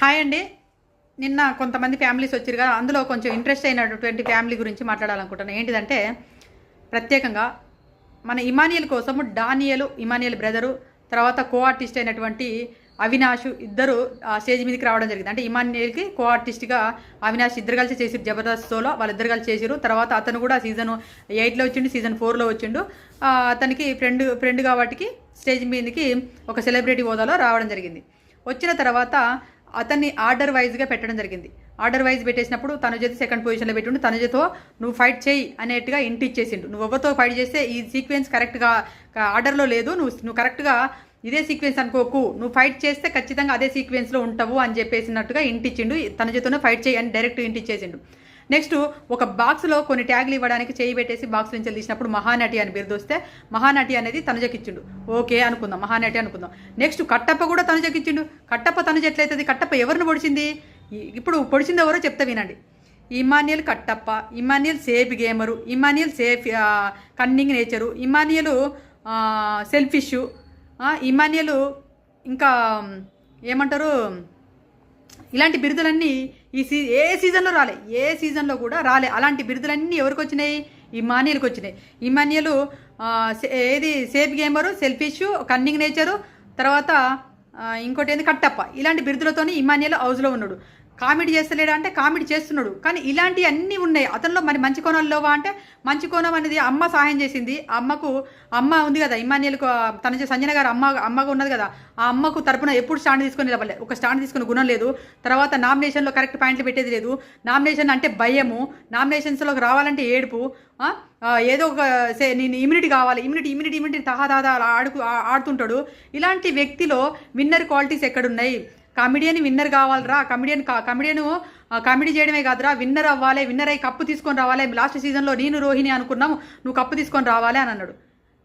Hi అండి. నిన్న కొంతమంది ఫ్యామిలీస్ వచ్చారు కదా అందులో కొంచెం ఇంట్రెస్ట్ అయినటువంటి ఫ్యామిలీ గురించి మాట్లాడాలనుకుంటున్నాను ఏంటిదంటే ప్రత్యేకంగా మన ఇమానియల్ కోసము డానియలు ఇమానియల్ బ్రదరు తర్వాత కో ఆర్టిస్ట్ అయినటువంటి అవినాష్ ఇద్దరు ఆ స్టేజ్ మీదకి రావడం జరిగింది. అంటే ఇమానియల్కి కో ఆర్టిస్ట్గా అవినాష్ ఇద్దరు కలిసి చేసిరు జబర్దస్త్ షోలో వాళ్ళిద్దరు కలిసి చేసిరు తర్వాత అతను కూడా సీజన్ ఎయిట్లో వచ్చిండు సీజన్ ఫోర్లో వచ్చిండు. అతనికి ఫ్రెండ్ ఫ్రెండ్ కాబట్టి స్టేజ్ మీదకి ఒక సెలబ్రిటీ హోదాలో రావడం జరిగింది. వచ్చిన తర్వాత అతన్ని ఆర్డర్ వైజ్గా పెట్టడం జరిగింది. ఆర్డర్ వైజ్ పెట్టేసినప్పుడు తనుజతో సెకండ్ పొజిషన్లో పెట్టిండు. తనుజతో నువ్వు ఫైట్ చేయి అనేట్టుగా ఇంటి ఇచ్చేసిండు. నువ్వు ఎవరితో ఫైట్ చేస్తే ఈ సీక్వెన్స్ కరెక్ట్గా ఆర్డర్లో లేదు. నువ్వు నువ్వు కరెక్ట్గా ఇదే సీక్వెన్స్ అనుకోకు. నువ్వు ఫైట్ చేస్తే ఖచ్చితంగా అదే సీక్వెన్స్లో ఉంటావు అని చెప్పేసినట్టుగా ఇంటిచ్చిండు తన తనుజతోనే ఫైట్ చేయి అని డైరెక్ట్ ఇంటిచ్చేసిండు నెక్స్ట్ ఒక బాక్స్లో కొన్ని ట్యాగ్లు ఇవ్వడానికి చేయి పెట్టేసి బాక్స్ నుంచి తీసినప్పుడు మహానటి అని బిరుదొస్తే మహానటి అనేది తనుజకిచ్చిండు. ఓకే అనుకుందాం మహానటి అనుకుందాం. నెక్స్ట్ కట్టప్ప కూడా తనుజకిచ్చిండు. కట్టప్ప తనుజ ఎట్లయితుంది? కట్టప్ప ఎవరిని పొడిచింది? ఇప్పుడు పొడిచింది ఎవరో చెప్తా వినండి. Emmanuel Kattappa Emmanuel safe gamer Emmanuel safe cunning nature Emmanuel selfish Emmanuel ఇంకా ఏమంటారు? ఇలాంటి బిరుదులన్నీ ఈ సీ ఏ సీజన్లో రాలే ఏ సీజన్లో కూడా రాలే. అలాంటి బిరుదులన్నీ ఎవరికి వచ్చినాయి? ఇమానియల్కి వచ్చినాయి. ఇమానియలు సే- ఏది safe gamer selfish cunning nature తర్వాత ఇంకోటి ఏంది? కట్టప్ప. ఇలాంటి బిరుదులతోని ఇమానియల్ హౌస్లో ఉన్నాడు. కామెడీ చేస్తలేడా అంటే కామెడీ చేస్తున్నాడు. కానీ ఇలాంటివి అన్నీ ఉన్నాయి. అతనిలో మరి మంచి కోణాలు లేవా అంటే మంచి కోణం అనేది అమ్మ సహాయం చేసింది. ఆ అమ్మకు అమ్మ ఉంది కదా ఇమానియల్కు తన సంజన గారు అమ్మ అమ్మగా ఉన్నది కదా ఆ అమ్మకు తరపున ఎప్పుడు స్టాండ్ తీసుకొని నిలబడలేదు ఒక స్టాండ్ తీసుకునే గుణం లేదు. తర్వాత నామినేషన్లో కరెక్ట్ పాయింట్లు పెట్టేది లేదు. నామినేషన్ అంటే భయము. నామినేషన్స్లోకి రావాలంటే ఏడుపు. ఏదో ఒక సే నేను ఇమ్యూనిటీ కావాలి. ఇమ్యూనిటీ ఇమ్యూనిటీ ఇమ్యూనిటీ తహా దాదా ఆడుకు ఆడుతుంటాడు. ఇలాంటి వ్యక్తిలో విన్నర్ క్వాలిటీస్ ఎక్కడున్నాయి? కామెడియన్ విన్నర్ కావాలరా. కమెడియన్ కమెడియన్ కామెడీ చేయడమే కాదురా. విన్నర్ అవ్వాలి విన్నర్ అయ్యి కప్పు తీసుకొని రావాలి. లాస్ట్ సీజన్లో నేను రోహిణి అనుకున్నాము. నువ్వు కప్పు తీసుకొని రావాలి అని అన్నాడు.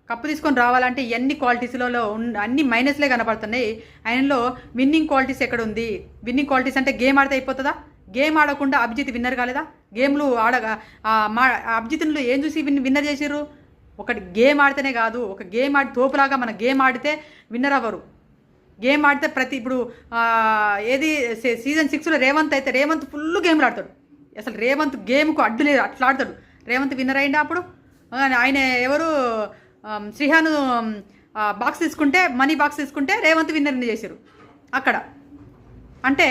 కప్పు తీసుకొని రావాలంటే ఎన్ని క్వాలిటీస్లలో అన్ని మైనస్లే కనపడుతున్నాయి. ఆయనలో విన్నింగ్ క్వాలిటీస్ ఎక్కడ ఉంది విన్నింగ్ క్వాలిటీస్ అంటే గేమ్ ఆడితే అయిపోతుందా? గేమ్ ఆడకుండా అభిజిత్ విన్నర్ కాలేదా? గేమ్లు ఆడగా మా అభిజిత్లో ఏం చూసి విన్ విన్నర్ చేసిర్రు? ఒకటి గేమ్ ఆడితేనే కాదు. ఒక గేమ్ ఆడి తోపులాగా మన గేమ్ ఆడితే విన్నర్ అవ్వరు. గేమ్ ఆడితే ప్రతి ఇప్పుడు ఏది సీ- సీజన్ సిక్స్లో రేవంత్ అయితే రేవంత్ ఫుల్ గేమ్లు ఆడతాడు. అసలు రేవంత్ గేమ్కు అడ్డు లేదు అట్లా ఆడతాడు. రేవంత్ విన్నర్ అయిందా అప్పుడు? ఆయన ఎవరు శ్రీహాను బాక్స్ తీసుకుంటే మనీ బాక్స్ తీసుకుంటే రేవంత్ విన్నర్ని చేశారు అక్కడ. అంటే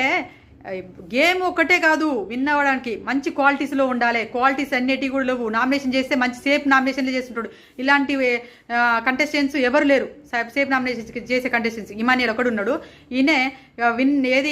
గేమ్ ఒక్కటే కాదు విన్ అవ్వడానికి మంచి క్వాలిటీస్లో ఉండాలి. క్వాలిటీస్ అన్నిటి కూడా లేవు. నామినేషన్ చేస్తే మంచి సేఫ్ నామినేషన్లు చేస్తుంటాడు. ఇలాంటి కంటెస్టెంట్స్ ఎవరు లేరు. సేఫ్ నామినేషన్ చేసే కంటెస్టెంట్స్ ఇమానియల్ ఒకడు ఉన్నాడు. ఈయనే విన్ ఏది